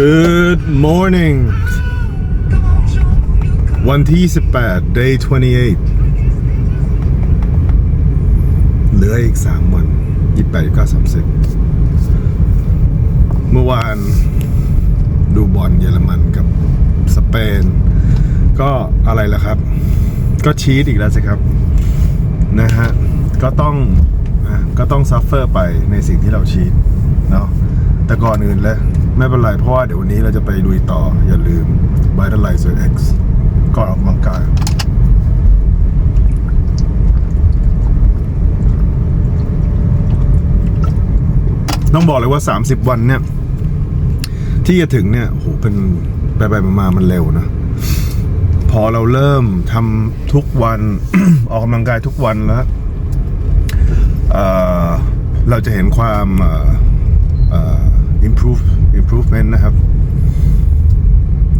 Good morning วันที่ 28 day 28 เหลืออีก 3 วัน 28 29 30 เมื่อวานดูบอลเยอรมันกับสเปน ก็อะไรล่ะครับ ก็ชีตอีกแล้วสิครับ นะฮะ ก็ต้องอก็ต้องซัฟเฟอร์ไปในสิ่งที่เราชีตเนาะแต่ก่อนอื่นเลย ไม่เป็นไรเพราะว่าเดี๋ยววันนี้เราจะไปลุยต่อ อย่าลืม b i t a l i z e r X ก่อนออกกำลังกายต้องบอกเลยว่า 30 วันเนี่ย ที่จะถึงเนี่ยโหเป็นไปไปมาๆมันเร็วนะ พอเราเริ่มทำทุกวัน ออกกำลังกายทุกวันแล้วเเราจะเห็นความอ่อเอ่อ improve improvement นะครับ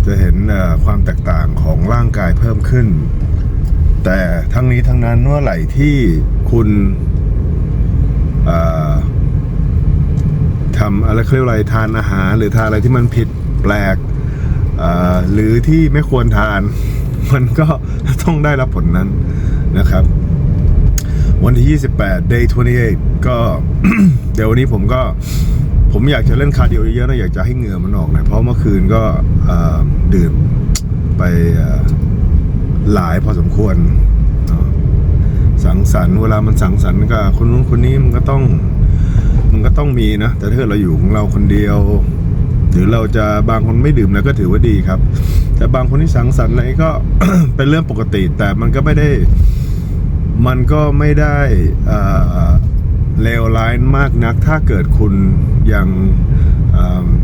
จะเห็นความแตกต่างของร่างกายเพิ่มขึ้น แต่ทั้งนี้ทั้งนั้นเมื่อไหร่ที่คุณทำอะไรเขาเรียกว่อะไรทานอาหาร หรือทานอะไรที่มันผิดแปลกหรือที่ไม่ควรทาน มันก็ต้องได้รับผลนั้นนะครับ วันที่ 28 day 28 ก็ เดี๋ยววันนี้ผมก็ ผมอยากจะเล่นคาร์ดิโอเยอะๆนะอยากจะให้เหงื่อมันออกหน่อยเพราะเมื่อคืนก็ดื่มไปหลายพอสมควร สังสรรค์เวลามันสังสรรค์กับคนนู้นคนนี้มันก็ต้องมันก็ต้องมีนะ แต่ถ้าเราอยู่ของเราคนเดียว หรือเราจะบางคนไม่ดื่มแล้วก็ถือว่าดีครับ แต่บางคนที่สังสรรค์อะไรก็เป็นเรื่องปกติ แต่มันก็ไม่ได้มันก็ไม่ได้อ่อ เลวร้ายมากนัก ถ้าเกิดคุณยัง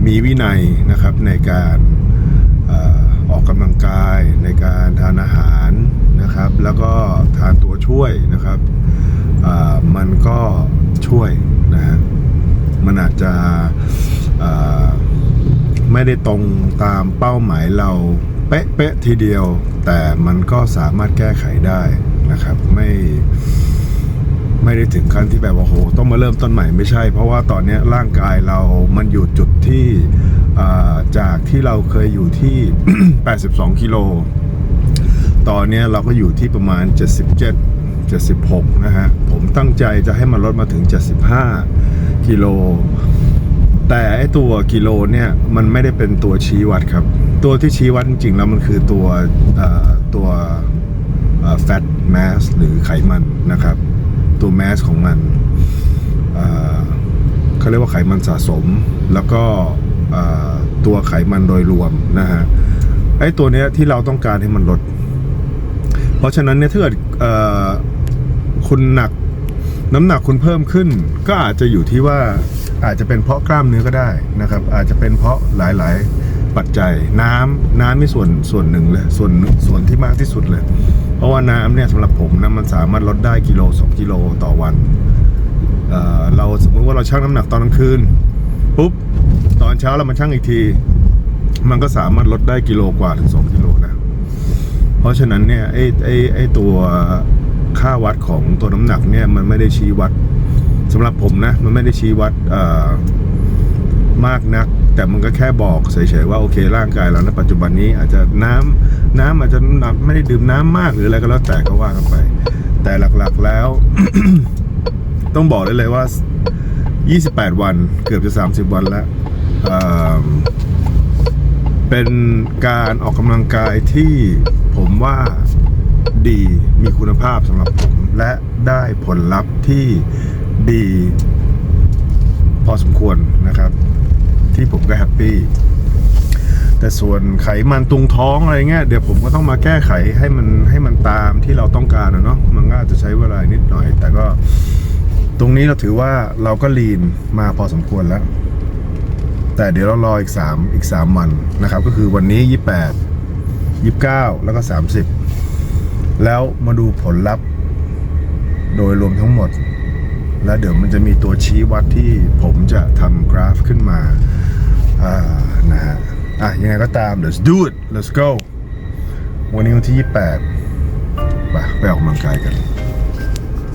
มีวินัยนะครับในการออกกำลังกายในการทานอาหารนะครับ แล้วก็ทานตัวช่วยนะครับมันก็ช่วยนะฮะมันอาจจะไม่ได้ตรงตามเป้าหมายเราเป๊ะๆทีเดียว แต่มันก็สามารถแก้ไขได้นะครับไม่ ไม่ได้ถึงขั้นที่แบบว่าโหต้องมาเริ่มต้นใหม่ไม่ใช่ เพราะว่าตอนนี้ร่างกายเรามันอยู่จุดที่จากที่เราเคยอยู่ที่ 82 กิโล ตอนนี้เราก็อยู่ที่ประมาณ 77 76 นะฮะ ผมตั้งใจจะให้มันลดมาถึง 75 กิโล แต่ไอตัวกิโลเนี่ยมันไม่ได้เป็นตัวชี้วัดครับ ตัวที่ชี้วัดจริงๆแล้วมันคือตัวตัว fat mass หรือไขมันนะครับ ตัว mass ของมันเขาเรียกว่าไขมันสะสม แล้วก็ตัวไขมันโดยรวมนะฮะไอ้ตัวเนี้ยที่เราต้องการให้มันลด เพราะฉะนั้นเนี่ยถ้าเกิดคุณหนักน้ำหนักคุณเพิ่มขึ้น ก็อาจจะอยู่ที่ว่าอาจจะเป็นเพราะกล้ามเนื้อก็ได้นะครับ อาจจะเป็นเพราะหลาย ๆ ปัจจัย น้ำน้ำไม่ส่วนส่วนหนึ่งเลยส่วนส่วนที่มากที่สุดเลย เพราะว่าน้ำเนี่ยสำหรับผมนะมันสามารถลดได้กิโลสองกิโลต่อวันเอ่อเราสมมติว่าเราชั่งน้ำหนักตอนกลางคืนปุ๊บตอนเช้าเรามาชั่งอีกที มันก็สามารถลดได้กิโลกว่าถึงสองกิโลนะเพราะฉะนั้นเนี่ยไอ้ไอ้ไอ้ตัวค่าวัดของตัวน้ำหนักเนี่ยมันไม่ได้ชี้วัดสำหรับผมนะมันไม่ได้ชี้วัดเอ่อมากนัก แต่มันก็แค่บอกเฉยๆว่าโอเคร่างกายเราในปัจจุบันนี้อาจจะน้ำ น้ำอาจจะไม่ได้ดื่มน้ำมากหรืออะไรก็แล้วแต่ก็ว่ากันไป แต่หลักๆแล้ว ต้องบอกได้เลยว่า 28 วันเกือบจะ 30 วันแล้วเเป็นการออกกำลังกายที่ผมว่าดีมีคุณภาพสำหรับผม และได้ผลลัพธ์ที่ดีพอสมควรนะครับ ที่ผมก็แฮปปี้ แต่ส่วนไขมันตรงท้องอะไรเงี้ยเดี๋ยวผมก็ต้องมาแก้ไขให้มันให้มันตามที่เราต้องการนะเนาะมันก็อาจจะใช้เวลานิดหน่อย แต่ก็ตรงนี้เราถือว่าเราก็ลีนมาพอสมควรแล้ว แต่เดี๋ยวเรารออีก 3 อีก 3 วันนะครับ ก็คือวันนี้ 28 29 แล้วก็ 30 แล้วมาดูผลลัพธ์โดยรวมทั้งหมด แล้วเดี๋ยวมันจะมีตัวชี้วัดที่ผมจะทำกราฟขึ้นมาอ่านะฮะ อะยังไงก็ตาม let's do it let's go วันนี้วันที่ 28ไปไปออกกำลังกายกัน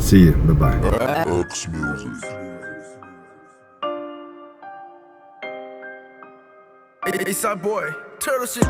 see you bye bye X Music. Eastside boy, turtle shit.